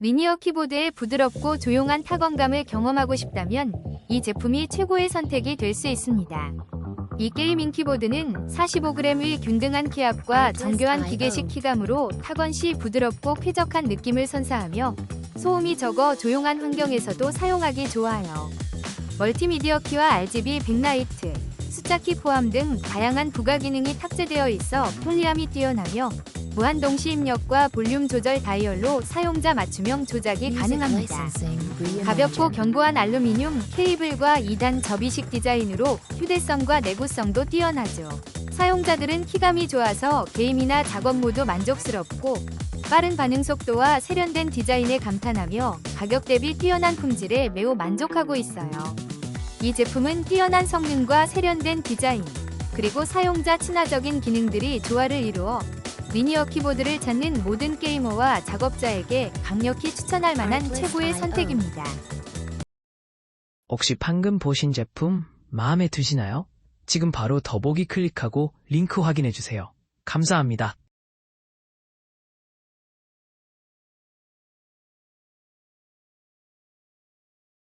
리니어 키보드의 부드럽고 조용한 타건감을 경험하고 싶다면 이 제품이 최고의 선택이 될 수 있습니다. 이 게이밍 키보드는 45g의 균등한 키압과 정교한 기계식 키감으로 타건 시 부드럽고 쾌적한 느낌을 선사하며 소음이 적어 조용한 환경에서도 사용하기 좋아요. 멀티미디어 키와 RGB 백라이트, 숫자 키 포함 등 다양한 부가 기능이 탑재되어 있어 편리함이 뛰어나며 무한 동시 입력과 볼륨 조절 다이얼로 사용자 맞춤형 조작이 가능합니다. 가볍고 견고한 알루미늄 케이블과 2단 접이식 디자인으로 휴대성과 내구성도 뛰어나죠. 사용자들은 키감이 좋아서 게임이나 작업 모두 만족스럽고 빠른 반응 속도와 세련된 디자인에 감탄하며 가격 대비 뛰어난 품질에 매우 만족하고 있어요. 이 제품은 뛰어난 성능과 세련된 디자인, 그리고 사용자 친화적인 기능들이 조화를 이루어 리니어 키보드를 찾는 모든 게이머와 작업자에게 강력히 추천할 만한 최고의 선택입니다. 혹시 방금 보신 제품 마음에 드시나요? 지금 바로 더보기 클릭하고 링크 확인해주세요. 감사합니다.